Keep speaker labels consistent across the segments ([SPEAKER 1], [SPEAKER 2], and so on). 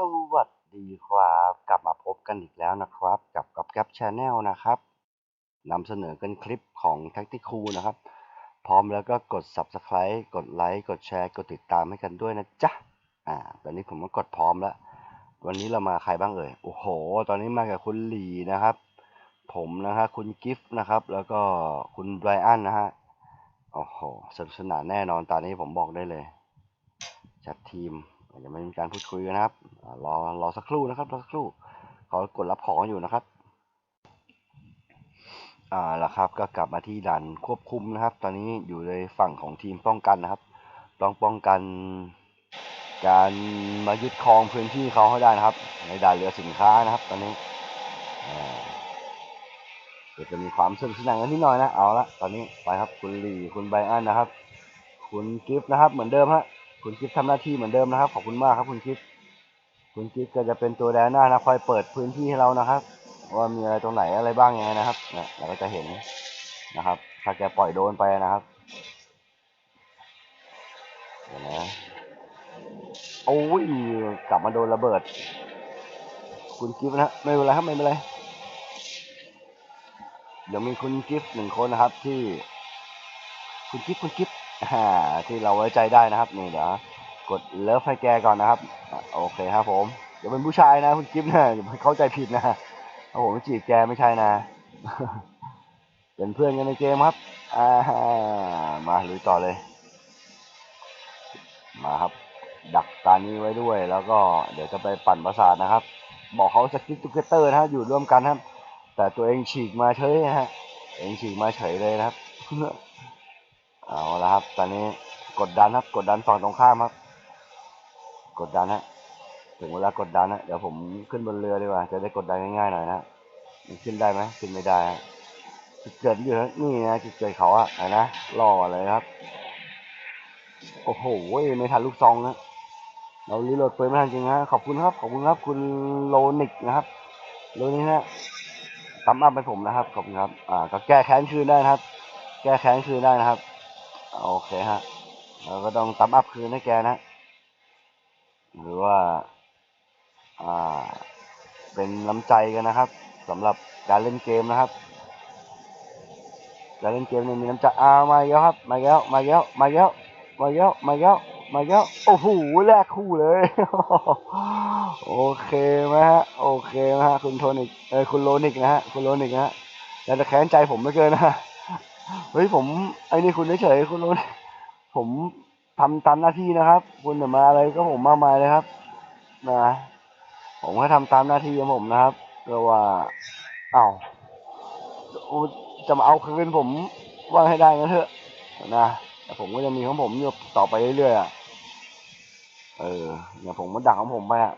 [SPEAKER 1] สวัสดีครับ กลับมาพบกันอีกแล้วนะครับ กับกับแก p ช n แนลนะครับนำเสนอกันคลิปของ t a c t i c o นะครับ พร้อมแล้วก็กด Subscribe กดไลค์กดแชร์ กดติดตามให้กันด้วยนะจ๊ะอ่าตอนนี้ผมก็กดพร้อมแล้ว วันนี้เรามาใครบ้างเอ่ยโอ้โห ตอนนี้มากับคุณหลีนะครับ ผมนะครับคุณกิฟต์นะครับ แล้วก็คุณไบรอันนะฮะโอ้โหสนุกสนานแน่นอนตอนนี้ผมบอกได้เลยจัดทีม ยังไม่มีการพูดคุยกันนะครับรอรอสักครู่นะครับรอสักครู่เขากดรับของอยู่นะครับอ่าล้วครับก็กลับมาที่ด่านควบคุมนะครับ ตอนนี้อยู่ในฝั่งของทีมป้องกันนะครับต้องป้องกัน การมายึดครองพื้นที่เขาให้ได้นะครับ ในด่านเรือสินค้านะครับ ตอนนี้อาเดี๋ยวจะมีความสนุกสนานกันนิดหน่อยนะเอาละตอนนี้ไปครับคุณลีคุณไบอันนะครับ คุณกิฟต์นะครับ เหมือนเดิมฮะ คุณกิฟต์ทำหน้าที่เหมือนเดิมนะครับ ขอบคุณมากครับ คุณกิฟต์คุณกิฟต์ก็จะเป็นตัวแดนหน้านะคอยเปิดพื้นที่ให้เรานะครับ ว่ามีอะไรตรงไหนอะไรบ้างยังไงนะครับเนี่ยเราก็จะเห็นนะครับ ถ้าแกปล่อยโดนไปนะครับเดี๋ยวนะโอ้ยกลับมาโดนระเบิด คุณกิฟต์นะไม่เป็นไรครับไม่เป็นไรเดี๋ยวมีคุณกิฟต์หนึ่งคนนะครับที่ คุณกิฟต์คุณกิฟต์ที่เราไว้ใจได้นะครับ นี่เดี๋ยวกดเลิฟให้แกก่อนนะครับ โอเคครับผมเดี๋ยวเป็นผู้ชายนะคุณกิฟต์นะอย่าเข้าใจผิดนะโอ้โหจีบแกไม่ใช่นะ เป็นเพื่อนกันในเกมครับอ่ามาลุยต่อเลย มาครับ ดักตานี้ไว้ด้วย แล้วก็เดี๋ยวจะไปปั่นประสาทนะครับ บอกเขาสกิปตูเกเตอร์นะฮะอยู่ร่วมกันครับ แต่ตัวเองฉีกมาเฉยฮะ เองฉีกมาเฉยเลยนะครับ เอาละครับ ตอนนี้กดดันครับ กดดันฝั่งตรงข้ามครับ กดดันฮะถึงเวลากดดันนะเดี๋ยวผมขึ้นบนเรือดีกว่า จะได้กดดันง่ายๆหน่อยนะมันขึ้นได้ไหมขึ้นไม่ได้ฮะจุดเกิดอยู่ฮะนี่นะจุดเกิดเขาอะนะล่อเลยครับ โอ้โหไม่ทันลูกซองนะเราลีโหลดปืนไม่ทันจริงฮะขอบคุณครับ ขอบคุณครับ คุณโลนิกนะครับโลนิกฮะทำอัพให้ผมนะครับขอบคุณครับ อ่าก็แก้แค้นคืนได้นะครับ แก้แค้นคืนได้นะครับ โอเคฮะ เราก็ต้องตัมอัพคืนให้แกนะ หรือว่า อ่า เป็นน้ำใจกันนะครับสำหรับการเล่นเกมนะครับ การเล่นเกมเนี่ยมีน้ำใจอ้าวมาแล้วครับ มาแล้ว มาแล้ว มาแล้ว มาแล้ว มาแล้ว มาอีกแล้ว โอ้โห แลกคู่เลย โอเคไหมฮะ โอเคไหมฮะ คุณโทนิก เออคุณโลนิกนะฮะ คุณโลนิกนะฮะแล้วจะแค้นใจผมไม่เกินนะ เฮ้ยผมไอ้นี่คุณเฉยๆคุณโลนิกผมทำตามหน้าที่นะครับ คุณจะมาอะไรก็ผมมากมายเลยครับนะผมก็ทำตามหน้าที่ของผมนะครับก็ว่าเอ้าจะมาเอาคืนผมว่าให้ได้กันเถอะนะแต่ผมก็จะมีของผมอยู่ต่อไปเรื่อยๆอะเออเนี่ยผมก็ดักของผมไปอะ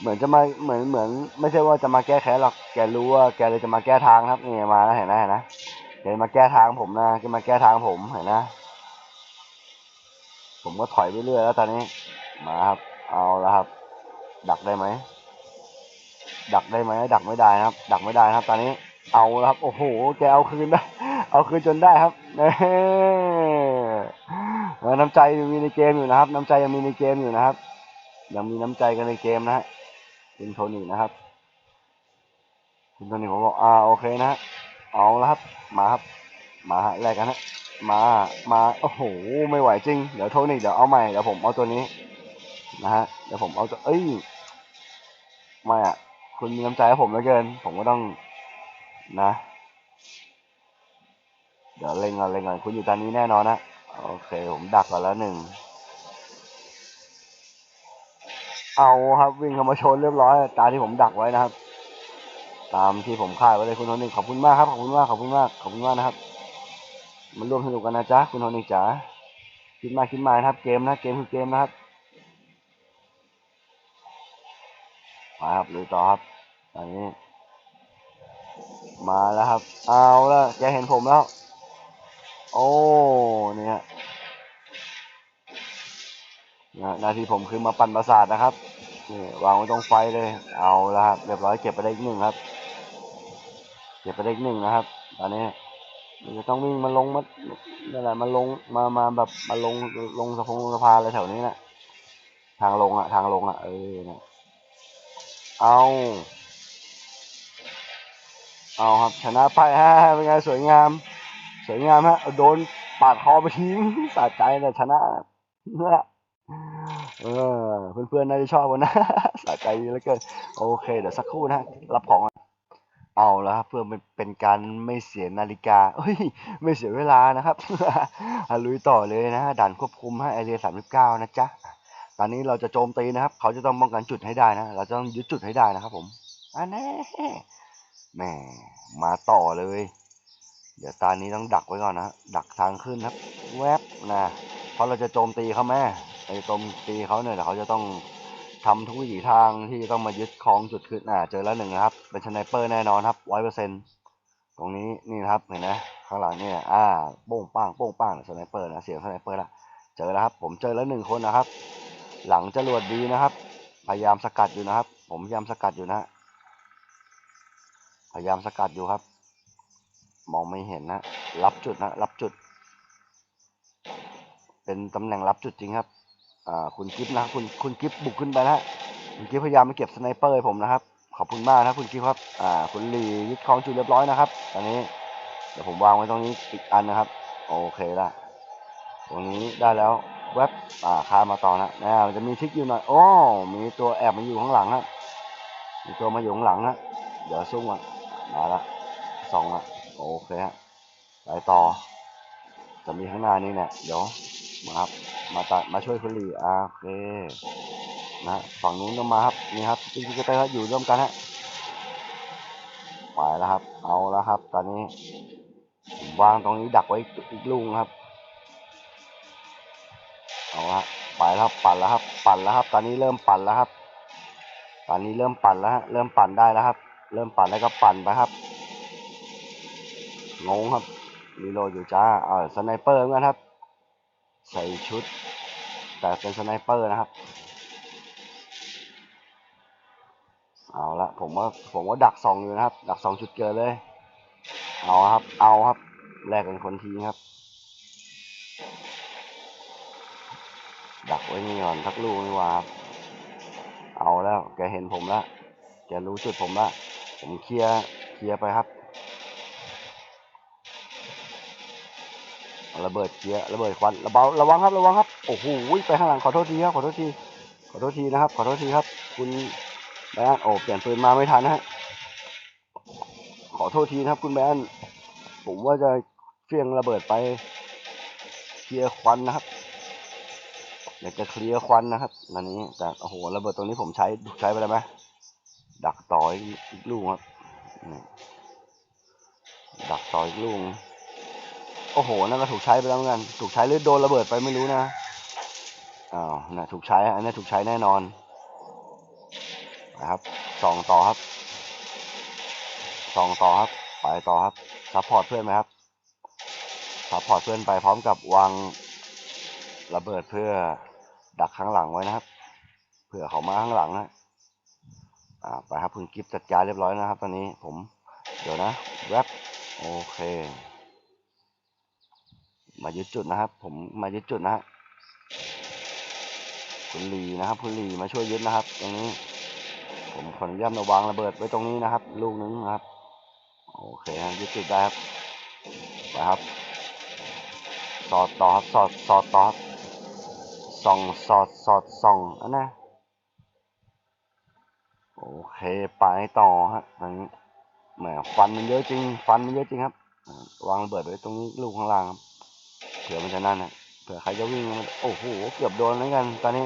[SPEAKER 1] เหมือนจะมาเหมือนเหมือน ไม่ใช่ว่าจะมาแก้แค้นหรอกแกรู้ว่าแกเลยจะมาแก้ทางครับนี่มาแล้วเห็นไหมเห็นไหมแกมาแก้ทางผมนะแกมาแก้ทางผมเห็นนะ ผมก็ถอยไปเรื่อยแล้วตอนนี้ มาครับ เอาแล้วครับ ดักได้ไหมดักได้ไหมดักไม่ได้นะครับ ดักไม่ได้ครับ ตอนนี้ เอาแล้วครับ โอ้โห แกเอาคืนได้เอาคืนจนได้ครับเน่น้ำใจยังมีในเกมอยู่นะครับ น้ำใจยังมีในเกมอยู่นะครับ ยังมีน้ำใจกันในเกมนะฮะคุณโทนี่นะครับคุณโทนี่ผมบอกอ่าโอเคนะฮะเอาแล้วครับ มาครับ มาฮะแลกกันฮะมามาโอ้โหไม่ไหวจริง เดี๋ยวโทนี่เดี๋ยวเอาใหม่เดี๋ยวผมเอาตัวนี้นะฮะเดี๋ยวผมเอาตัวเอ้ยไม่อะ คุณมีน้ำใจให้ผมเหลือเกิน ผมก็ต้องนะ เดี๋ยวเล็งก่อนเล็งก่อนคุณอยู่ตอนนี้แน่นอนนะโอเค ผมดักก่อนแล้วหนึ่ง เอาครับวิ่งเข้ามาชนเรียบร้อย ตามที่ผมดักไว้นะครับ ตามที่ผมคาดไว้เลยคุณโทนี่ขอบคุณมากครับขอบคุณมากขอบคุณมากขอบคุณมากนะครับ มันร่วมสนุกกันนะจ๊ะคุณโทนี่จ๋าคิดมาคิดมานะครับ เกมนะเกมคือเกมนะครับมาครับลุยต่อครับอันนี้ มาแล้วครับ เอาแล้วแกเห็นผมแล้ว โอ้เนี่ย นะหน้าที่ผมคือมาปั่นประสาทนะครับนี่วางไว้ตรงไฟเลย เอาแล้วครับเรียบร้อยเก็บไปได้อีกหนึ่งครับ เก็บไปได้อีกหนึ่งนะครับ ตอนนี้มันจะต้องวิ่งมาลงมานั่นแหละมาลงมามาแบบมาลงลงสะพงสะพานอะไรแถวนี้นะทางลงอะทางลงอะเออนะเอาเอาครับชนะไปฮะเป็นไงสวยงาม สวยงามฮะโดนปาดคอไปทิ้งสะใจแต่ชนะเนี่ย เออเพื่อนๆน่าจะชอบนนะสะใจดีเหลือเกินโอเคเดี๋ยวสักครู่นะรับของเอาแล้วครับเพื่อเป็นเป็นการไม่เสียนาฬิกาเฮ้ยไม่เสียเวลานะครับอลุยต่อเลยนะด่านควบคุมฮะไอเรียสามสิบเก้านะจ๊ะตอนนี้เราจะโจมตีนะครับ เขาจะต้องป้องกันจุดให้ได้นะ เราจะต้องยึดจุดให้ได้นะครับ ผมอันแน่แหมมาต่อเลย เดี๋ยวตอนนี้ต้องดักไว้ก่อนนะดักทางขึ้นครับ แวบนะ เพราะเราจะโจมตีเขาแม่ไอ้โจมตีเขาเนี่ยเดี๋ยวเขาจะต้องทำทุกวิถีทางที่จะต้องมายึดครองจุดขึ้นอ่าเจอแล้วหนึ่งนะครับ เป็นสไนเปอร์แน่นอนครับร้อยเปอร์เซ็นตรงนี้นี่นะครับเห็นไหมข้างหลังเนี่ยอ่าโป้งป้างโป้งป้างสไนเปอร์นะเสียงสไนเปอร์ละเจอแล้วครับ ผมเจอแล้วหนึ่งคนนะครับ หลังจรวดดีนะครับ พยายามสกัดอยู่นะครับ ผมพยายามสกัดอยู่นะ พยายามสกัดอยู่ครับ มองไม่เห็นนะ รับจุดนะ รับจุด เป็นตำแหน่งรับจุดจริงครับอ่าคุณกิฟต์นะคุณคุณกิฟต์บุกขึ้นไปนะคุณกิฟต์พยายามมาเก็บสไนเปอร์ให้ผมนะครับ ขอบคุณมากนะคุณกิฟต์ครับอ่าคุณลียึดครองจุดเรียบร้อยนะครับ ตอนนี้เดี๋ยวผมวางไว้ตรงนี้อีกอันนะครับ โอเคละตรงนี้ได้แล้วแวบอ่าคามาต่อนะนะมันจะมีทิกอยู่หน่อยโอ้มีตัวแอบมาอยู่ข้างหลังครับมีตัวมาอยู่ข้างหลังนะเดี๋ยวซุ่มอะมาละสองอะโอเคฮะไปต่อจะมีข้างหน้านี้เนี่ยเดี๋ยว มาครับ มาตัดมาช่วยคุณหลีอ่าโอเคนะฝั่งนู้นก็มาครับนี่ครับจริงๆก็ได้ครับอยู่ร่วมกันฮะไปแล้วครับ เอาแล้วครับ ตอนนี้วางตรงนี้ดักไว้อีกลูกนะครับเอาละไปแล้วครับปั่นแล้วครับ ปั่นแล้วครับ ตอนนี้เริ่มปั่นแล้วครับ ตอนนี้เริ่มปั่นแล้วฮะเริ่มปั่นได้แล้วครับ เริ่มปั่นแล้วก็ปั่นไปครับงงครับรีโหลดอยู่จ้าเออสไนเปอร์เหมือนกันครับ ใส่ชุด แต่เป็นสไนเปอร์นะครับ เอาละผมว่าผมว่าดักสองอยู่นะครับ ดักสองจุดเกินเลย เอาครับ เอาครับแลกกันคนทีครับ ดักไว้นี่ก่อนทักลูกนี่ว่าครับเอาแล้ว แกเห็นผมแล้วแกรู้จุดผมแล้วผมเคลียร์เคลียร์ไปครับเอา ระเบิดเคลียร์ระเบิดควันระเบาระวังครับระวังครับโอ้โหไปข้างหลังขอโทษทีครับขอโทษทีขอโทษทีนะครับ ขอโทษทีครับ คุณแบนโอ้เปลี่ยนปืนมาไม่ทันนะฮะขอโทษทีนะครับ คุณแบนผมว่าจะเฟียงระเบิดไปเคลียร์ควันนะครับอยากจะเคลียร์ควันนะครับอันนี้แต่โอ้โหระเบิดตรงนี้ผมใช้ใช้ไปแล้วไหมดักต่ออีกอีกลูกครับดักต่ออีกลูก โอ้โห นั่นก็ถูกใช้ไปแล้วเหมือนกัน ถูกใช้หรือโดนระเบิดไปไม่รู้นะ อ้าวน่ะถูกใช้อันนี้ถูกใช้แน่นอน นะครับสองต่อครับสองต่อครับ ไปต่อครับ ซัพพอร์ตเพื่อนไหมครับ ซัพพอร์ตเพื่อนไปพร้อมกับวางระเบิดเพื่อดักข้างหลังไว้นะครับเผื่อเขามาข้างหลังนะอ่าไปครับคุณกิฟต์จัดการเรียบร้อยนะครับ ตอนนี้ผม เดี๋ยวนะ แวบโอเค มายึดจุดนะครับ ผมมายึดจุดนะฮะคุณลีนะครับคุณลีมาช่วยยึดนะครับ ตรงนี้ ผมขออนุญาตมาวางระเบิดไว้ตรงนี้นะครับ ลูกนึงนะครับ โอเคยึดจุดได้ครับไปครับ สอดต่อครับสอดสอดต่อครับส่องสอดสอดส่องอันนะโอเคไปต่อฮะตอนนี้แหมฟันมันเยอะจริง ฟันมันเยอะจริงครับวางระเบิดไว้ตรงนี้ลูกข้างล่างครับ เผื่อมันจะนั่นนะเผื่อใครจะวิ่งมาโอ้โหเกือบโดนเหมือนกัน ตอนนี้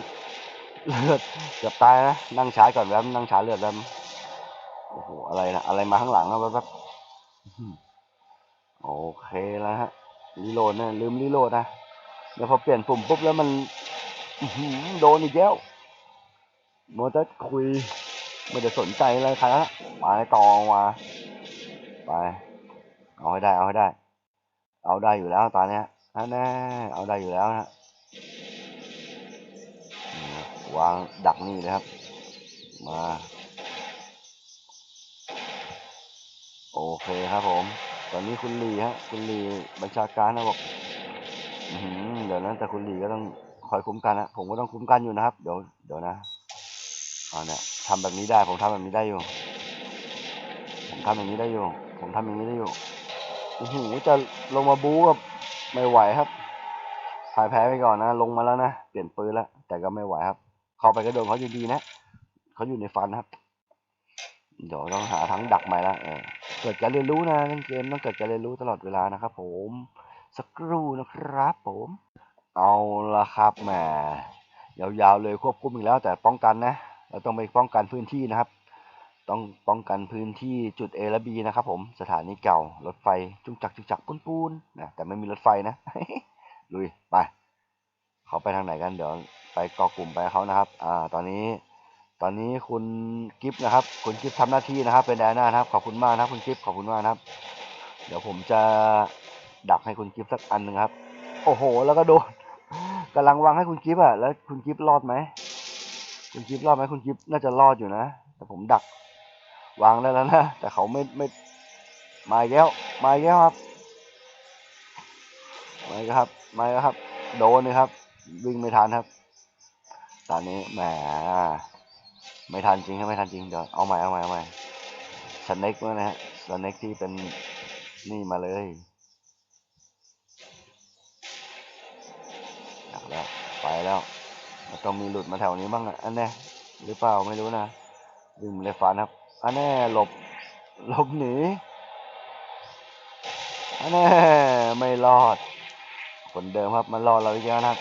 [SPEAKER 1] เลือดเกือบตายนะนั่งช้าก่อนแป๊บนั่งช้าเลือดแป๊บโอ้โหอะไรนะอะไรมาข้างหลังแป๊บอื้อหือโอเคแล้วฮะรีโหลดนะลืมรีโหลดนะแล้วพอเปลี่ยนปุ่มปุ๊บแล้วมันโดนอีกแล้วมัวแต่คุยไม่ได้สนใจอะไรใครละไปต่อมาไป เอาให้ได้ เอาให้ได้ เอาได้อยู่แล้วตอนเนี้ย นั่นแน่เอาได้อยู่แล้วนะวางดักนี่เลยครับ มา โอเคครับผม ตอนนี้คุณลีฮะ คุณลีบัญชาการนะบอกอเดี๋ยวนั้นแต่คุณลีก็ต้องคอยคุ้มกันนะผมก็ต้องคุ้มกันอยู่นะครับ เดี๋ยวเดี๋ยวนะเอาเนี่ยทำแบบนี้ได้ ผมทำแบบนี้ได้อยู่ ผมทำอย่างนี้ได้อยู่ ผมทำอย่างนี้ได้อยู่โอ้โหจะลงมาบู๊กับ ไม่ไหวครับพ่ายแพ้ไปก่อนนะ ลงมาแล้วนะ เปลี่ยนปืนแล้ว แต่ก็ไม่ไหวครับ เข้าไปก็โดนเขาอยู่ดีนะ เขาอยู่ในฟันครับ เดี๋ยวต้องหาทั้งดักใหม่ละเออเกิดการเรียนรู้นะเล่นเกมต้องเกิดการเรียนรู้ตลอดเวลานะครับผมสักครู่นะครับผม เอาละครับแหมยาวๆเลยควบคุมอีกแล้วแต่ป้องกันนะ เราต้องไปป้องกันพื้นที่นะครับ ต้องป้องกันพื้นที่จุด A และ B นะครับผม สถานีเก่า รถไฟ จุกจักจุกจักปูนปูนๆนะ แต่ไม่มีรถไฟนะ ลุย ไป เขาไปทางไหนกัน เดี๋ยวไปเกาะกลุ่มไปเขานะครับ อ่า ตอนนี้ ตอนนี้คุณกิฟต์นะครับ คุณกิฟต์ทำหน้าที่นะครับ เป็นแดน่านะครับ ขอบคุณมากนะครับคุณกิฟต์ขอบคุณมากนะครับ เดี๋ยวผมจะดักให้คุณกิฟต์สักอันหนึ่งครับ โอ้โห แล้วก็โดนกำลังวางให้คุณกิฟต์อะแล้วคุณกิฟต์รอดไหม คุณกิฟต์รอดไหมคุณกิฟต์น่าจะรอดอยู่นะ แต่ผมดัก วางได้แล้วนะ แต่เขาไม่ไม่มาอีกแล้วมาอีกแล้วครับมาแล้วครับมาแล้วครับ โดนเลยครับ วิ่งไม่ทันครับ ตอนนี้แหมไม่ทันจริงครับไม่ทันจริงเดี๋ยวเอาใหม่เอาใหม่เอาใหม่สเน็กด้วยนะฮะสเน็กที่เป็นนี่มาเลยแล้วไปแล้วมันต้องมีหลุดมาแถวนี้บ้างอะอันแน่หรือเปล่าไม่รู้นะดึงเลยฟันครับ อันแน่หลบหลบหนีอันแน่ไม่รอดคนเดิมครับมันรอดเราอีกแล้วนะครับ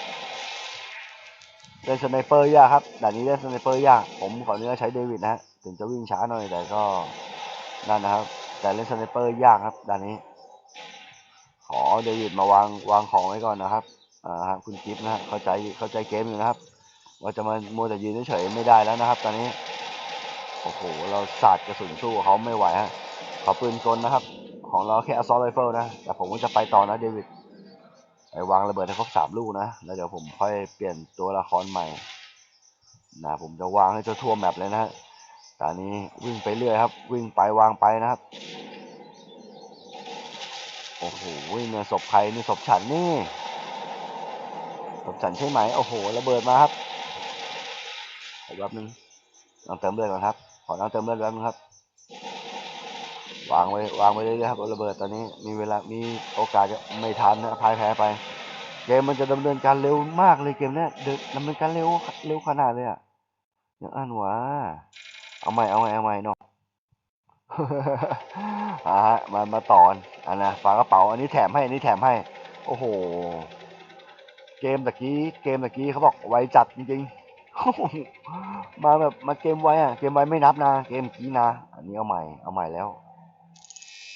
[SPEAKER 1] เล่นสไนเปอร์ยากครับด่านนี้เล่นสไนเปอร์ยากผมขออนุญาตใช้เดวิดนะฮะถึงจะวิ่งช้าหน่อยแต่ก็นั่นนะครับ แต่เล่นสไนเปอร์ยากครับด่านนี้ ขอเดวิดมาวางวางของไว้ก่อนนะครับอ่าครับคุณกิฟต์นะเข้าใจเข้าใจเกมอยู่นะครับ ว่าจะมาโมวแต่ยืนเฉยไม่ได้แล้วนะครับ ตอนนี้ โอ้โห เราสาดกระสุนสู้เขาไม่ไหวฮะขอปืนกลนะครับ ของเราแค่ assault rifle นะ แต่ผมก็จะไปต่อนะเดวิดไปวางระเบิดให้ครบสามลูกนะ แล้วเดี๋ยวผมค่อยเปลี่ยนตัวละครใหม่นะผมจะวางให้ทั่วแมปเลยนะฮะตอนนี้วิ่งไปเรื่อยครับ วิ่งไปวางไปนะครับโอ้โหเนี่ยศพใครนี่ศพฉันนี่ศพฉันใช่ไหมโอ้โหระเบิดมาครับอีกแป๊บนึงลองเติมเลือดก่อนครับ อน้ำเติมเลือดแป๊บนึงครับ วางไว้วางไว้เรื่อยๆครับระเบิดตอนนี้มีเวลามีโอกาสจะไม่ทันนะพ่ายแพ้ไป เกมมันจะดำเนินการเร็วมากเลยเกมเนี้ยเดินดำเนินการเร็วเร็วขนาดเลยอะย่างอันวะเอาใหม่เอาใหม่เอาใหม่เนาะอ่าฮะมามาต่อนอันนะฝากระเป๋าอันนี้แถมให้อันนี้แถมให้ โอ้โห เกมตะกี้เกมตะกี้เขาบอกไวจัดจริงๆ มาแบบมาเกมไวอะ เกมไวไม่นับนะ เกมกี้นะ อันนี้เอาใหม่ เอาใหม่แล้ว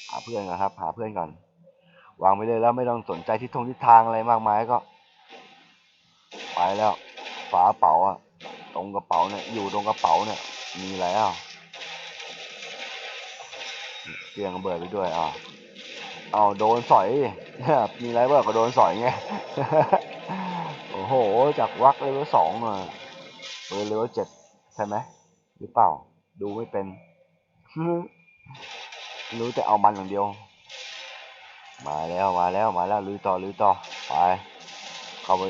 [SPEAKER 1] หาเพื่อนก่อนครับ หาเพื่อนก่อน วางไปเลยแล้วไม่ต้องสนใจทิศทงทิศทางอะไรมากมายก็ ไปแล้ว ฝากระเป๋าอะ ตรงกระเป๋าเนี่ย อยู่ตรงกระเป๋าเนี่ย มีแล้วเตียงระเบิดไปด้วยอะเอาโดนสอย มีอะไรบ้างก็โดนสอยไง โอ้โห จากวักเลเวลสองมา เปิดเลเวลเจ็ดใช่ไหมหรือเปล่า ดูไม่เป็นรู้แต่เอามันอย่างเดียว มาแล้วมาแล้วมาแล้วลุยต่อลุยต่อไปเข้าไป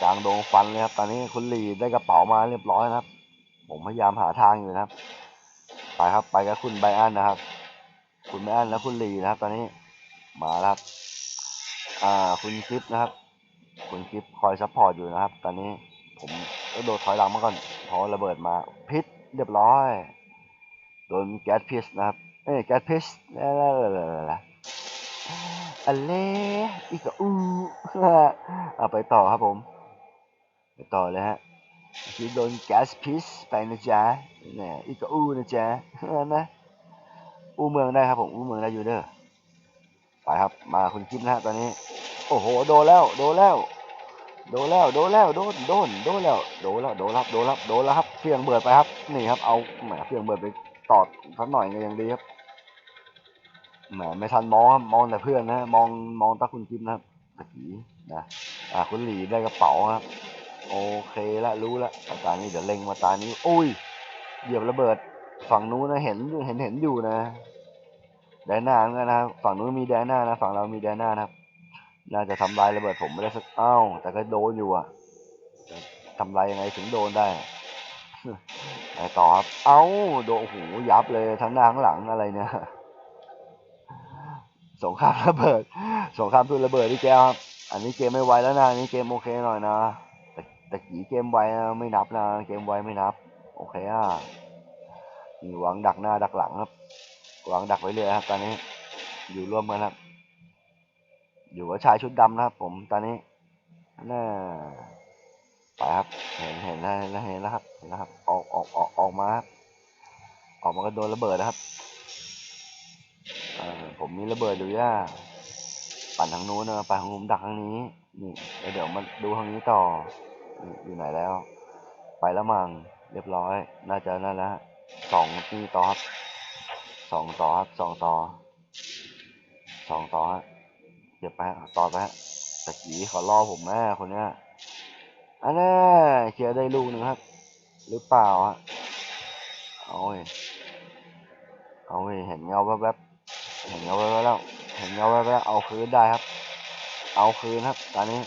[SPEAKER 1] กลางดงฟันเลยครับตอนนี้คุณลีได้กระเป๋ามาเรียบร้อยนะครับ ผมพยายามหาทางอยู่นะครับ ไปครับไปกับคุณไบอันนะครับ คุณไบอันและคุณลีนะครับ ตอนนี้มาแล้วครับอ่าคุณคลิปนะครับ คุณคลิปคอยซัพพอร์ตอยู่นะครับ ตอนนี้ผม ก็โดดถอยหลังมาก่อนพราะระเบิดมาพิษเรียบร้อย โดนแก๊สพิษนะครับ เอ้แก๊สพิษแล้วอันเล่อีกอูเอาไปต่อครับผม ไปต่อเลยฮะคือโดนแก๊สพิษไปนะจ๊ะเนี่ยอีกอูนะจ๊ะนะอูเมืองได้ครับผมอูเมืองได้อยู่เด้อไปครับมาคุณคิดนะฮะตอนนี้ โอ้โห โดนแล้ว โดนแล้ว โดนแล้วโดนแล้วโดนโดนโดนแล้วโดนแล้วโดนแล้วโดนแล้วโดนแล้วครับเพียงเบิดไปครับ นี่ครับเอาแหมเพียงเบิดไปตอดสักหน่อยก็ยังดีครับแหมไม่ทันมองครับมองแต่เพื่อนนะมองมองตาคุณกิมนะครับตะกี้นะอ่าคุณหลีได้กระเป๋าครับ โอเคละรู้ละแต่ตานี้เดี๋ยวเล็งมาตานี้อุ้ยเหยียบระเบิดฝั่งนู้นนะเห็นเห็นเห็นอยู่นะแดนหน้าเหมือนกันนะครับฝั่งนู้นมีแดนหน้านะฝั่งเรามีแดนหน้านะครับ น่าจะทำลายระเบิดผมไม่ได้สักอ้าวแต่ก็โดนอยู่อะทำไรยังไงถึงโดนได้ไปต่อครับ เอ้า โดนโอ้โหยับเลยทั้งหน้าทั้งหลังอะไรเนี่ยสงครามระเบิด สงครามทุนระเบิดที่แกครับ อันนี้เกมไม่ไวแล้วนะ อันนี้เกมโอเคหน่อยนะ แต่แต่กี่เกมไวนะไม่นับนะ เกมไวไม่นับ โอเคอะมีหวังดักหน้าดักหลังครับหวังดักไว้เลยครับตอนนี้ อยู่ร่วมกันครับ อยู่กับชายชุดดำนะครับ ผมตอนนี้น่าไปครับ เห็นเห็นแล้วเห็นแล้วเห็นแล้วครับเห็นแล้วครับ ออกออกออกออกมาครับออกมาก็โดนระเบิดนะครับอผมมีระเบิดอยู่ย่าปั่นทางโน้นนะปั่นทางนู้นดักทางนี้ นี่เดี๋ยวมาดูทางนี้ต่อ อยู่ไหนแล้ว ไปแล้วมังเรียบร้อย น่าจะนั่นแล้วฮะสองที่ต่อครับสองต่อครับสองต่อสองต่อฮะ เก็บไปต่อไปตะกี้ขอล่อผมแม่คนเนี้ยอันน่เคลียร์ได้ลูกหนึ่งครับ หรือเปล่าฮะเอาเว้ยเอาเว้ยเห็นเงาแวบๆเห็นเงาแวบๆแล้ว เห็นเงาแวบๆแล้วเอาคืนได้ครับ เอาคืนครับ ตอนนี้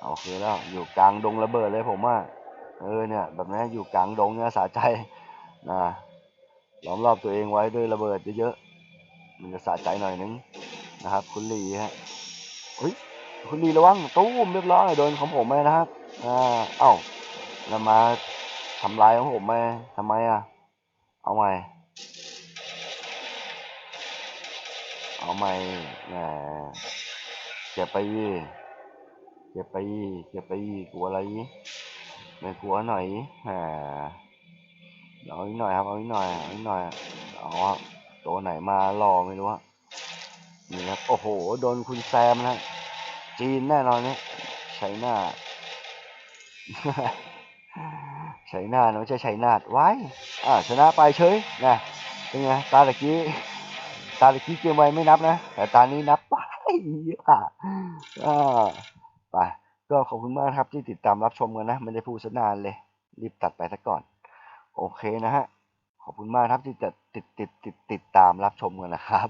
[SPEAKER 1] เอาคืนแล้ว อยู่กลางดงระเบิดเลยผมว่าเออเนี่ย แบบนี้อยู่กลางดงเนี่ยสะใจนะล้อมรอบตัวเองไว้ด้วยระเบิดเยอะๆ มันจะสะใจหน่อยนึงนะครับ คุณลีฮะเฮ้ยคุณลีระวังตู้มเรียบร้อยโดนของผมไหมนะครับอ่าเอ้าแล้วมาทำลายของผมไหมทำไมอะเอาใหม่เอาใหม่แหมเก็บไปยี่เก็บไปยี่เก็บไปยี่กลัวอะไรยี่ไม่กลัวหน่อยแหมเอาอีกหน่อยครับเอาอีกหน่อยเอาอีกหน่อยเอาครับ ตัวไหนมารอไม่รู้อะนี่ครับ โอ้โห โดนคุณแซมนะ จีนแน่นอนเนี่ยใช้หน้าใช้หน้านะไม่ใช่ใช้นาไว้ อ่าชนะไปเฉยนะเป็นไง ตาตะกี้ ตาตะกี้เกมไวไม่นับนะ แต่ตานี้นับไปอะอ่าไปก็ขอบคุณมากครับที่ติดตามรับชมกันนะ ไม่ได้พูดซะนานเลย รีบตัดไปซะก่อน โอเคนะฮะ อบคุณมากครับที่จะติดติดติดติดตามรับชมกันนะครับ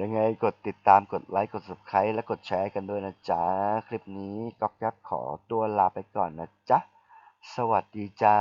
[SPEAKER 1] ยังไงกดติดตามกดไลค์กด subscribe และกดแชร์กันด้วยนะจ๊ะ คลิปนี้ก๊อกแก๊ปขอตัวลาไปก่อนนะจ๊ะ สวัสดีจ้า